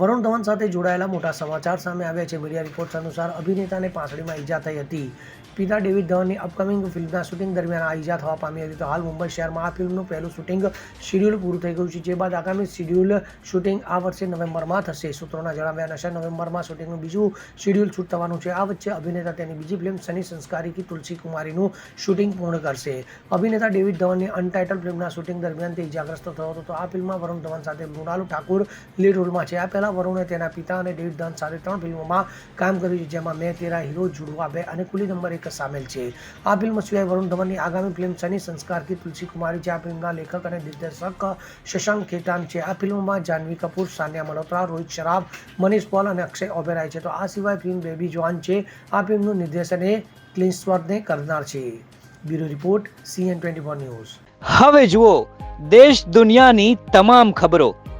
વરુણ ધવન સાથે જોડાયેલા મોટા સમાચાર સામે આવ્યા છે. મીડિયા રિપોર્ટ્સ અનુસાર અભિનેતાને પાંસળીમાં ઈજા થઈ હતી. પિતા ડેવિડ ધવનની અપકમિંગ ફિલ્મના શૂટિંગ દરમિયાન આ ઈજા થવા પામી હતી. તો હાલ મુંબઈ શહેરમાં આ ફિલ્મનું પહેલું શૂટિંગ શિડ્યુલ પૂરું થઈ ગયું છે. જે બાદ આગામી શિડ્યુલ શૂટિંગ આ વર્ષે નવેમ્બરમાં થશે. સૂત્રોના જણાવ્યા અનુસાર નવેમ્બરમાં શૂટિંગનું બીજું શિડ્યુલ શૂટ થવાનું છે. આ વચ્ચે અભિનેતા તેની બીજી ફિલ્મ શનિ સંસ્કારી કી તુલસી કુમારીનું શૂટિંગ પૂર્ણ કરશે. અભિનેતા ડેવિડ ધવનની અનટાઇટલ ફિલ્મના શૂટિંગ દરમિયાન તે ઈજાગ્રસ્ત થયો હતો. તો આ ફિલ્મમાં વરુણ ધવન સાથે મૃણાલુ ઠાકુર લીડ રોલમાં છે. આ પહેલા વરુણે તેના પિતા અને ડેડ ધન સાથે ત્રણ ફિલ્મોમાં કામ કર્યું છે, જેમાં મેં તેરા હીરો જુડવા બે અને કુલી નંબર એક સામેલ છે. આ ફિલ્મ સિવાય વરુણ ધવનની આગામી ફિલ્મ શનિ સંસ્કાર કી તુલસી કુમારી છે. આ ફિલ્મના લેખક અને દિગ્દર્શક શશાંક ખેતાન છે. આ ફિલ્મમાં જાહ્નવી કપૂર, સાનિયા મલ્હોત્રા, રોહિત શરાફ, મનીષ પોલ અને અક્ષય ઓબેરાય છે. તો આ સિવાય ફિલ્મ બેબી જોવાન છે. આ ફિલ્મનું નિર્દેશન એ ક્લિન્સવર્થને કરનાર છે. Bureau report, CN twenty news. હવે જુઓ, દેશ દુનિયાની તમામ ખબરો.